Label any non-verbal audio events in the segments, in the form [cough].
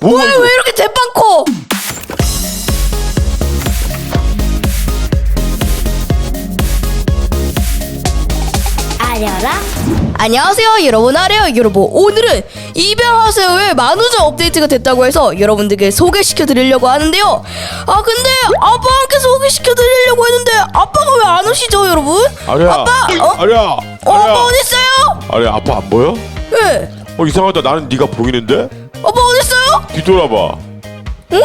뭐야 이거? 왜 이렇게 대빵 커? 알려라 안녕하세요 여러분 아래요 여러분 오늘은 이병하세요의 만우절 업데이트가 됐다고 해서 여러분들께 소개시켜 드리려고 하는데요 아 근데 아빠한테 소개시켜 드리려고 했는데 아빠가 왜 안 오시죠 여러분? 아리야 아빠 어? 아리야 어 아리야 아빠 어딨어요? 아리야 아빠 안 보여? 네어 이상하다 나는 네가 보이는데 아빠 어딨어요? 뒤돌아봐 응?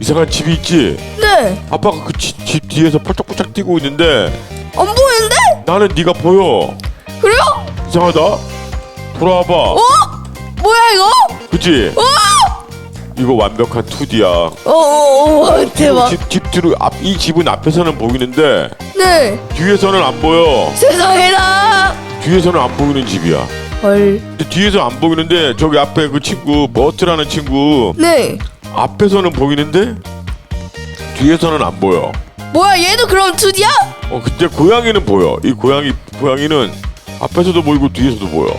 이상한 집이 있지? 네 아빠가 그 집 뒤에서 펄쩍펄쩍 뛰고 있는데 안 보이는데? 나는 네가 보여 그래요? 이상하다 돌아와봐 어? 뭐야 이거? 그치? 어? 이거 완벽한 2D야 어 어 어 대박 집, 집 뒤로 앞, 이 집은 앞에서는 보이는데 네 뒤에서는 안 보여 [laughs] 세상에나 뒤에서는 안 보이는 집이야 헐 뒤에서 안 보이는데 저기 앞에 그 친구 버트라는 친구 네. 앞에서는 보이는데 뒤에서는 안 보여. 뭐야 얘도 그럼 2D야? 어 근데 고양이는 보여. 이 고양이 고양이는 앞에서도 보이고 뒤에서도 보여.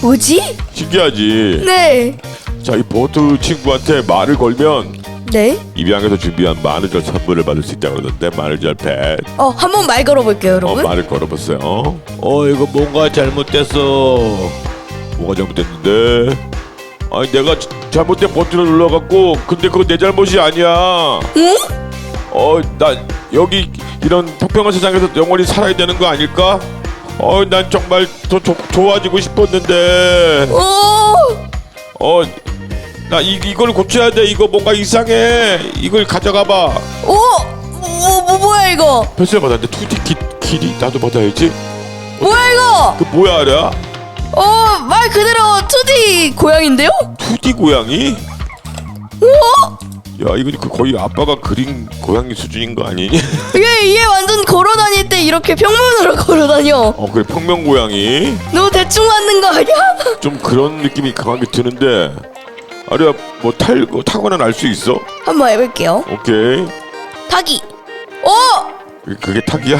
뭐지? 신기하지. 네. 자 이 버트 친구한테 말을 걸면 네. 입양에서 준비한 마늘절 선물을 받을 수 있다 그러던데 마늘절 펫. 어, 한 번 말 걸어볼게요, 어 여러분. 말을 걸어봤어요. 어 이거 뭔가 잘못됐어. 뭐가 잘못됐는데? 아니 내가 자- 잘못된 버튼을 눌러갖고 근데 그거 내 잘못이 아니야. 응? 어, 나 여기 이런 평평한 세상에서 영원히 살아야 되는 거 아닐까? 어, 난 정말 더 조, 좋아지고 싶었는데. 오! 어, 나 이, 이걸 고쳐야 돼. 이거 뭔가 이상해. 이걸 가져가 봐. 오! 뭐, 뭐, 뭐야, 이거? 벌써 받았는데 투디 키, 키리 나도 받아야지. 뭐야, 이거? 그 뭐야, 알아? 어, 말 그대로 2D 고양인데요? 투디 고양이? 오! 야, 이거 그 거의 아빠가 그린 고양이 수준인 거 아니니? 얘, 얘 완전 걸어 다닐 때 이렇게 평면으로 [laughs] 걸어 다녀. 어, 그래 평면 고양이. 너무 대충 맞는 거 아니야? [laughs] 좀 그런 느낌이 강하게 드는데. 아리야, 뭐 탈, 타거나 날수 있어? 한번 해볼게요. 오케이. 타기. 어! 그- 그게 탁이야?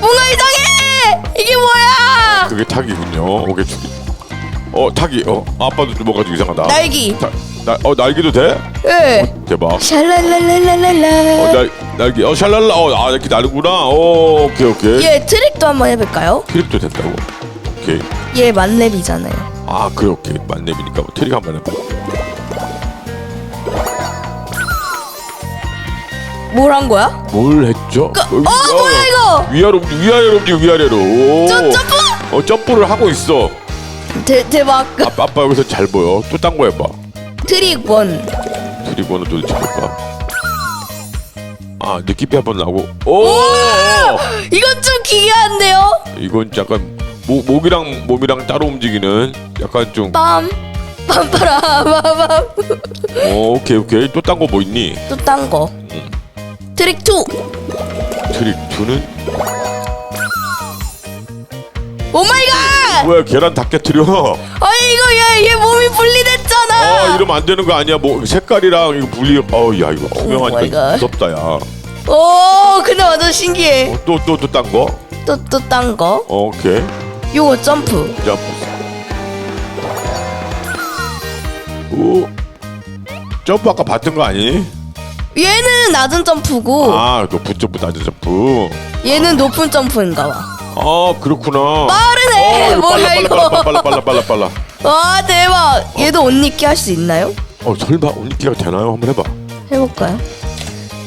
뭔가 이상해! 이게 뭐야? 그게 탁이군요. 오케이. 어 탁이. 어 아빠도 좀 뭐가 좀 이상하다. 날기. 타, 나, 어 날개도 돼? 예. 대박. 어 샬랄랄랄랄랄라. 날 날개. 어 샬랄라. 어 아 이렇게 나르구나. 오 오케이 오케이. 얘 트릭도 한번 해볼까요? 트릭도 된다고. 오케이. 얘 만렙이잖아요. 아 오케이 만렙이니까 뭐 트릭 한번 해봐. 뭘 한 거야? 뭘 했죠? 그, 어 뭐야 이거? 위아래 위아래로 위아래로. 오. 저 점프? 어 점프를 하고 있어. 대 대박. 아빠 아빠 여기서 잘 보여. 또 딴 거 해봐. 트릭 원. 트릭원은 도대체 뭘까? 아 느낌이 한번 나고. 오. 이건 좀 기괴한데요? 이건 약간 목, 목이랑 몸이랑 따로 움직이는 약간 좀 빰. 빰빠라 빰빰. 어, 오케이 오케이 또 딴 거 뭐 있니? 또딴 거. 트릭 2. 트릭 2는 오 마이 갓! 뭐야 계란 다 깨트려 얘, 얘 몸이 분리됐잖아. 아 이러면 안 되는 거 아니야 뭐 색깔이랑 이거 분리 어야 이거 투명하니까 갓. 무섭다 야또또또 오 근데 완전 신기해. 또딴 거? 또 또 딴 거. 어, 오케이 요거 점프. 자오 점프 아까 봤던 거 아니? 얘는 낮은 점프고 아 높은 점프 낮은 점프 얘는 높은 점프인가 봐. 아 그렇구나 빠르네. 어, 뭐야 빨라 이거? 빨라 빨라 빨라 빨라 빨라 와 대박. 얘도 옷 입기 할 수 있나요? 어 설마 옷 입기가 되나요? 한번 해봐 해볼까요?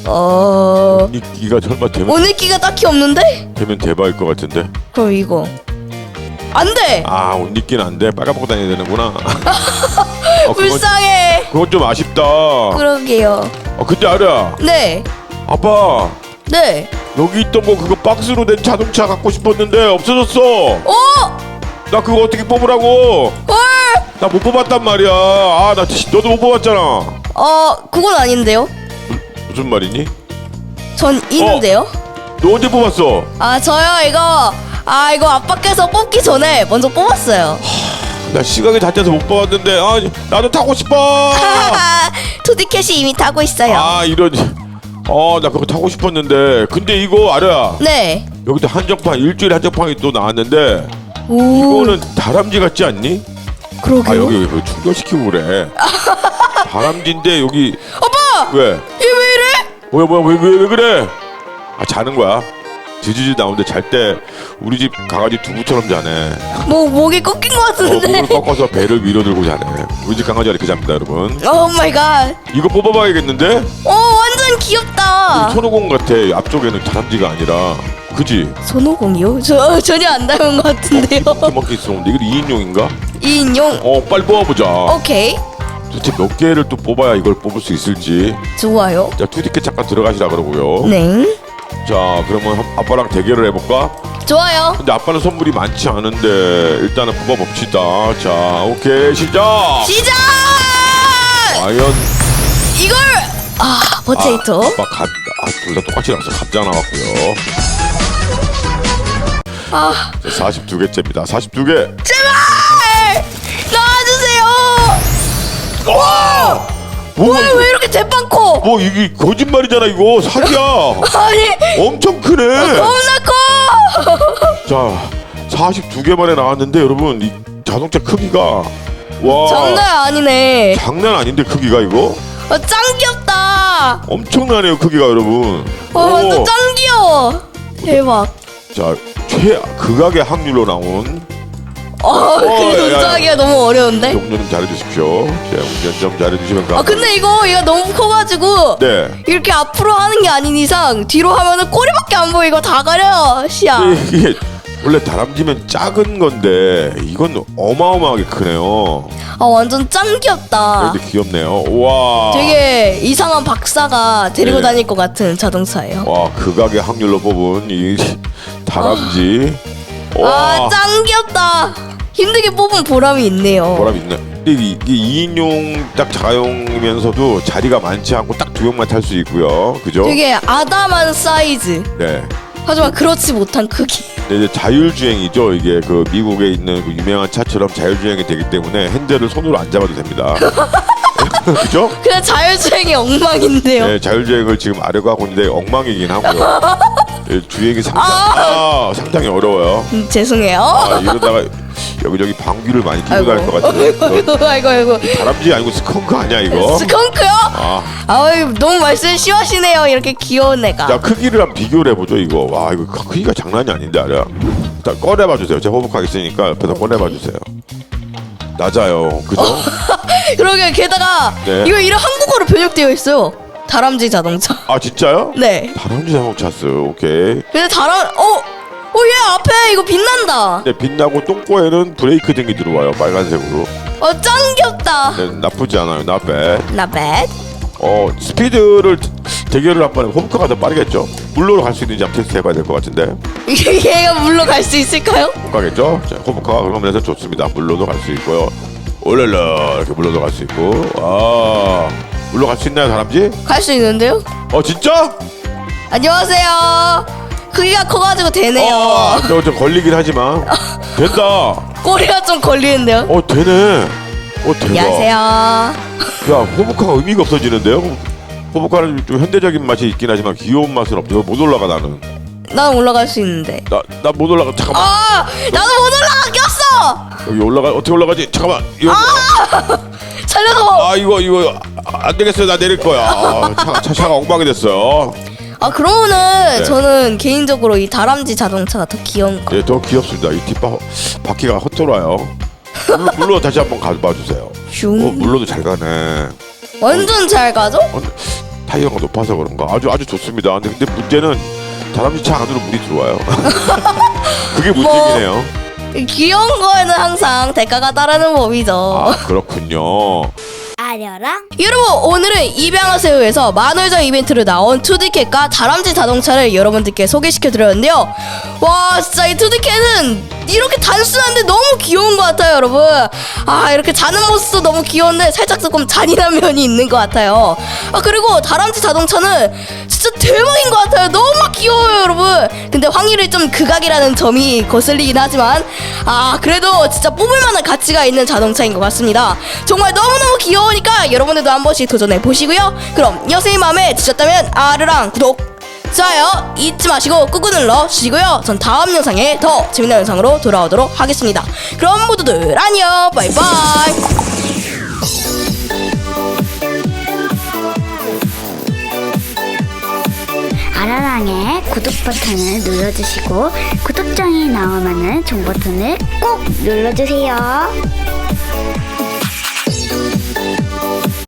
어옷 입기가 설마 되면 옷 입기가 딱히 없는데? 되면 대박일 것 같은데 그럼 이거 안 돼. 아 옷 입기는 안돼 빨아먹고 다녀야 되는구나 [laughs] 어, 그건, 불쌍해. 그건 좀 아쉽다 그러게요. 어 근데 알아 네, 아빠 네. 여기 있던 거 그거 박스로 된 자동차 갖고 싶었는데 없어졌어 어, 나 그거 어떻게 뽑으라고 헐. 나 못 뽑았단 말이야 아나 너도 못 뽑았잖아 어, 그건 아닌데요. 무슨 말이니? 전 있는데요. 너 언제 뽑았어? 아 저요 이거 아 이거 아빠께서 뽑기 전에 먼저 뽑았어요. 나 시각이 다 째서 못 뽑았는데 아 나도 타고 싶어 투디캣이 이미 타고 있어요. 아 이런 어나 그거 타고 싶었는데 근데 이거 알아 네. 여기도 한정판 일주일에 한정판이 또 나왔는데 오. 이거는 다람쥐 같지 않니? 아 그러게요. 여기 왜 충전시키고 그래 [laughs] 다람쥐인데 여기 아빠 왜? 얘 왜 이래? 뭐야 뭐야 왜, 왜, 왜 그래? 아 자는 거야. 지지지 나오는데 잘 때 우리 집 강아지 두부처럼 자네. 뭐 목이 꺾인 것 어, 같은데 목을 꺾어서 배를 위로 들고 자네. 우리 집 강아지가 이렇게 잡니다, 여러분. 오 마이 갓 이거 뽑아봐야겠는데? 오 완전 귀엽다 손오공 같아. 앞쪽에는 다람쥐가 아니라. 그지? 손오공이요? 저 전혀 안 닮은 것 같은데요 토마키 있었는데 이거 2인용인가? 이 인용 어 빨리 뽑아보자. 오케이 도대체 몇 개를 또 뽑아야 이걸 뽑을 수 있을지. 좋아요 자 투디켓 잠깐 들어가시라 그러고요. 네 자 그러면 한- 아빠랑 대결을 해볼까? 좋아요 근데 아빠는 선물이 많지 않은데 일단은 뽑아봅시다. 자 오케이 시작. 시작 과연 이걸 아 포테이토 아빠 감둘다 똑같이 나왔어. 감자 나왔고요. 아 42개째입니다. 42개. 제발 나와주세요 와! 뭐, 왜, 왜 이렇게 대빵커? 뭐 이게 거짓말이잖아 이거. 사기야. [laughs] 아니. 엄청 크네. 겁나 커. [laughs] 자 42개 만에 나왔는데 여러분 이 자동차 크기가 와. 장난 아니네. 장난 아닌데 크기가 이거? 어, 짱 귀엽다. 엄청나네요 크기가 여러분. 어 완전 짱 귀여워. 대박. 자 최 극악의 확률로 나온 어 근데 야, 야. 운전하기가 너무 어려운데 운전 좀 잘해주십시오. 자 운전 좀 잘해주시면 아 감. 근데 이거 얘가 너무 커가지고 네. 이렇게 앞으로 하는 게 아닌 이상 뒤로 하면은 꼬리밖에 안 보이고 다 가려 시야 이게 원래 다람쥐면 작은 건데 이건 어마어마하게 크네요. 아 완전 짱 귀엽다 근데 귀엽네요. 와. 되게 이상한 박사가 데리고 네. 다닐 것 같은 자동차예요 와 극악의 확률로 뽑은 이 다람쥐. 아 짱 귀엽다 힘들게 뽑은 보람이 있네요 보람 있네. 근데 이- 이게 2인용 딱 자가용이면서도 자리가 많지 않고 딱 두 명만 탈 수 있고요. 그죠? 되게 아담한 사이즈 네. 하지만 그렇지 못한 크기 근데 이제 자율주행이죠. 이게 그 미국에 있는 그 유명한 차처럼 자율주행이 되기 때문에 핸들을 손으로 안 잡아도 됩니다. [laughs] 그죠? [laughs] 그냥 자율주행이 엉망인데요 네, 자율주행을 지금 아래고 하고 있는데 엉망이긴 하고요. [laughs] 예, 주행이 상당, 아, 상당히 어려워요. 음, 죄송해요 아, 이러다가 여기저기 방귀를 많이 끼고 다닐 것 같아요. 아이고 아이고 아이고 다람쥐 아니고 스컹크 아니야 이거? 스컹크요? 아, 아유 너무 말씀 심하시네요 이렇게 귀여운 애가 자 크기를 한번 비교를 해보죠 이거. 와 이거 크- 크기가 장난이 아닌데 아래. 자 꺼내봐 주세요. 제가 호복하겠으니까 옆에서 꺼내봐 주세요. 낮아요. 그죠? [laughs] 그러게 게다가 네. 이거 이런 한국어로 번역되어 있어요 다람쥐 자동차 아 진짜요? 네 다람쥐 자동차스 오케이. 근데 다람 어? 어얘 앞에 이거 빛난다 네, 빛나고 똥꼬에는 브레이크 등이 들어와요 빨간색으로. 어 짱 귀엽다 네, 나쁘지 않아요. Not bad. 나 bad 어 스피드를 대결을 한번 홈카가 더 빠르겠죠? 물로로 갈 수 있는지 한번 테스트 해봐야 될 것 같은데 얘가 물로 갈 수 있을까요? 못 가겠죠? 자, 홈카가 그러면서 좋습니다. 물로도 갈 수 있고요. 올랄라 이렇게 물로도 갈 수 있고 아 물로 갈 수 있나요 다람쥐? 갈 수 있는데요? 어 진짜? 안녕하세요 크기가 커가지고 되네요 어, 저, 저 걸리긴 하지만 된다. 꼬리가 좀 걸리는데요 어 되네. 어 대박. 안녕하세요 야 호복카가 의미가 없어지는데요? 호복카는 좀 현대적인 맛이 있긴 하지만 귀여운 맛은 없죠. 못 올라가 나는. 난 올라갈 수 있는데 나 나 못 올라가. 잠깐만. 아 나도 못 올라가 꼈어 여기 올라가 어떻게 올라가지? 잠깐만. 이거 [laughs] 살려줘 아 이거 이거 아, 안 되겠어요. 나 내릴 거야. 아, 차, 차 차가 엉망이 됐어요. 아 그러면은 네. 저는 개인적으로 이 다람쥐 자동차가 더 귀여운 거 예, 더 귀엽습니다. 이 뒷바 바퀴가 헛돌아요. 물로, 물로 다시 한번 가봐 주세요. 어, 슝 물로도 잘 가네. 완전 잘 가죠? 어, 타이어가 높아서 그런가 아주 아주 좋습니다. 근데, 근데 문제는 다람쥐 차 안으로 물이 들어와요. [laughs] 그게 문제기네요. 귀여운 거에는 항상 대가가 따르는 법이죠 아 그렇군요. 아려라 여러분 오늘은 입양하세요에서 만월장 이벤트로 나온 투디캣과 다람쥐 자동차를 여러분들께 소개시켜 드렸는데요. 와 진짜 이 투디캣은 이렇게 단순한데 너무 귀여운 것 같아요 여러분. 아 이렇게 자는 모습도 너무 귀여운데 살짝 조금 잔인한 면이 있는 것 같아요. 아 그리고 다람쥐 자동차는 진짜 대박인 것 같아요. 너무 귀여워요 여러분. 근데 확률이 좀 극악이라는 점이 거슬리긴 하지만 아 그래도 진짜 뽑을 만한 가치가 있는 자동차인 것 같습니다. 정말 너무너무 귀여우니까 테니까 여러분들도 한 번씩 도전해 보시고요. 그럼 여생의 마음에 드셨다면 아르랑 구독, 좋아요 잊지 마시고 꾹꾹 눌러 주시고요. 전 다음 영상에 더 재밌는 영상으로 돌아오도록 하겠습니다. 그럼 모두들 안녕, 바이바이. 아라랑의 구독 버튼을 눌러주시고 구독장이 나오면은 종 버튼을 꼭 눌러주세요.